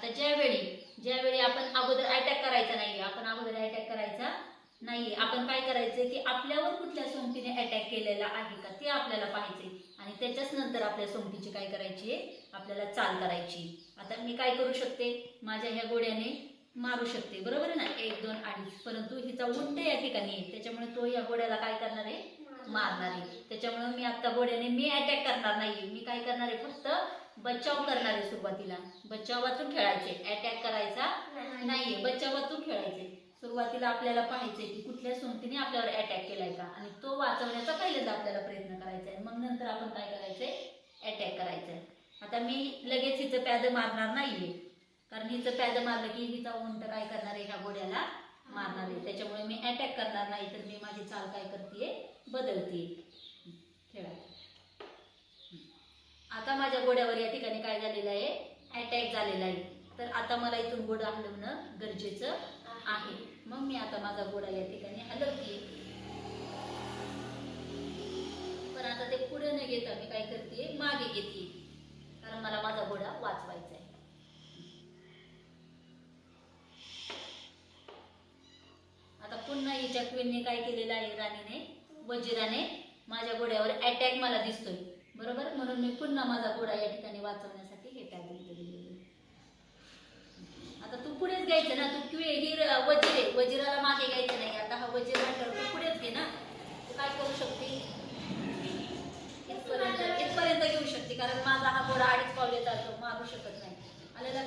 आता ज्यावेळी ज्यावेळी आपण अगोदर अटॅक करायचा नाहीये आपण अगोदर अटॅक करायचा नाहीये आपण काय करायचंय की आपल्यावर कुठल्या सोंगटीने अटॅक केलेला आहे का ते आपल्याला पाहायचंय. आणि त्याच्याच नंतर आपल्या सोंगटीची काय करायची आहे आपल्याला चाल करायची. आता मी काय करू शकते? माझ्या ह्या गोड्याने मारू शकते. बरोबर आहे ना? एक दोन अडीच. परंतु हिचा उंट या ठिकाणी आहे. त्याच्यामुळे तो या गोड्याला काय करणार आहे? मारणार आहे. त्याच्यामुळे मी आता गोड्याने मी अटॅक करणार नाही मी काय करणार आहे? फक्त बचाव करणार आहे सुरुवातीला. बचावातून खेळायचे. अटॅक करायचा नाहीये. बचावातून खेळायचे. सुरुवातीला आपल्याला पाहायचंय की कुठल्या सोंगटीने आपल्यावर अटॅक केलाय का आणि तो वाचवण्याचा पहिल्यांदा आपल्याला प्रयत्न करायचा आहे मग नंतर आपण काय करायचंय? अटॅक करायचंय. आता मी लगेच हिचं पॅद मारणार नाहीये. कारण हिचं पॅद मारलं की हिचा उंट काय करणार आहे ह्या गोड्याला मारणार आहे. त्याच्यामुळे मी अटॅक करणार नाही तर मी माझी चाल काय करते बदलते खेळा आता माझ्या गोड्यावर या ठिकाणी काय झालेलं आहे? अटॅक झालेला आहे. तर आता मला इथून गोडा हलवणं गरजेचं आहे. मग मी आता माझा गोडा या ठिकाणी हलवते. पण आता ते पुढे न घेता मी काय करते? मागे घेते. कारण मला माझा घोडा वाचवायचा आहे. आता पुन्हा हिच्या क्वीनने काय केलेलं आहे राणीने? वजिराने माझ्या घोड्यावर अटॅक मला दिसतोय. बरोबर? म्हणून मी पुन्हा माझा घोडा या ठिकाणी वाचवण्यासाठी हे पॅक आता तू पुढेच घ्यायचं ना तू किळे ही वजीर आहे. वजिराला मागे घ्यायचं नाही. आता हा वजीर म्हटल्यावर तू पुढेच घे ना. तू काय करू शकते? इथपर्यंत इथपर्यंत घेऊ शकते कारण माझा हा गोडा अडीच पावले चालतो मारू शकत नाही. आलं लक्षात?